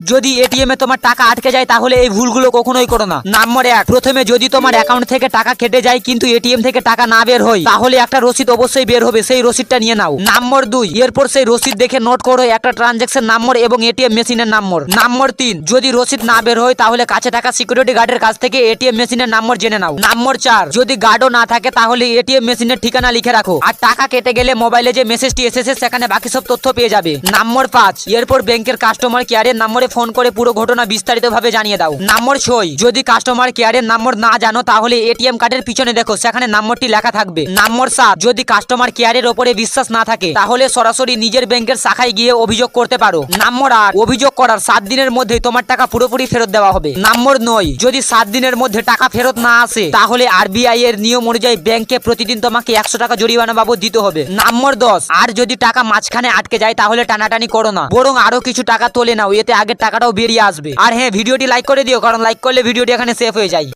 যদি এটিএম এ তোমার টাকা আটকে যায়, তাহলে এই ভুলগুলো কখনোই করো না। নাম্বার এক। প্রথমে যদি তোমার অ্যাকাউন্ট থেকে টাকা কেটে যায়, কিন্তু এটিএম থেকে টাকা না বের হয়, তাহলে একটা রসিদ অবশ্যই বের হবে, সেই রসিদটা নিয়ে নাও। নাম্বার দুই। এরপর সেই রসিদ দেখে নোট করো, একটা ট্রানজ্যাকশন নাম্বার এবং এটিএম মেশিনের নাম্বার নাম্বার তিন। যদি রসিদ না বের হয়, তাহলে কাছে থাকা সিকিউরিটি গার্ডের কাছ থেকে এটিএম মেশিনের নাম্বার জেনে নাও। নাম্বার চার। যদি গার্ডও না থাকে, তাহলে এটিএম মেশিনের ঠিকানা লিখে রাখো। আর টাকা কেটে গেলে মোবাইলে যে মেসেজটি এসেছে, সেখানে বাকি সব তথ্য পেয়ে যাবে। নাম্বার পাঁচ। এরপর ব্যাংকের কাস্টমার কেয়ারের নম্বরে ফোন করে পুরো ঘটনা বিস্তারিত ভাবে জানিয়ে দাও। নাম্বার ছয়, যদি কাস্টমার কেয়ারের নাম্বার না জানো, তাহলে এটিএম কার্ডের পিছনে দেখো, সেখানে নাম্বারটি লেখা থাকবে। নাম্বার সাত, যদি কাস্টমার কেয়ারের ওপরে বিশ্বাস না থাকে, তাহলে সরাসরি নিজের ব্যাংকের শাখায় গিয়ে অভিযোগ করতে পারো। নাম্বার আট, অভিযোগ করার সাত দিনের মধ্যে তোমার টাকা পুরোপুরি ফেরত দেওয়া হবে। নাম্বার নয়, যদি সাত দিনের মধ্যে টাকা ফেরত না আসে, তাহলে আরবিআই এর নিয়ম অনুযায়ী ব্যাংকে প্রতিদিন তোমাকে একশো টাকা জরিমানা বাবদ দিতে হবে। নাম্বার দশ, আর যদি টাকা মাঝখানে আটকে যায়, তাহলে টানাটানি করো না। বরং আরও কিছু টাকা তোলে নাও, এতে আগের টাকাটাও বেরিয়ে আসবে। আর হ্যাঁ ভিডিওটি লাইক করে দিও, কারণ লাইক করলে ভিডিওটি এখানে সেভ হয়ে যায়।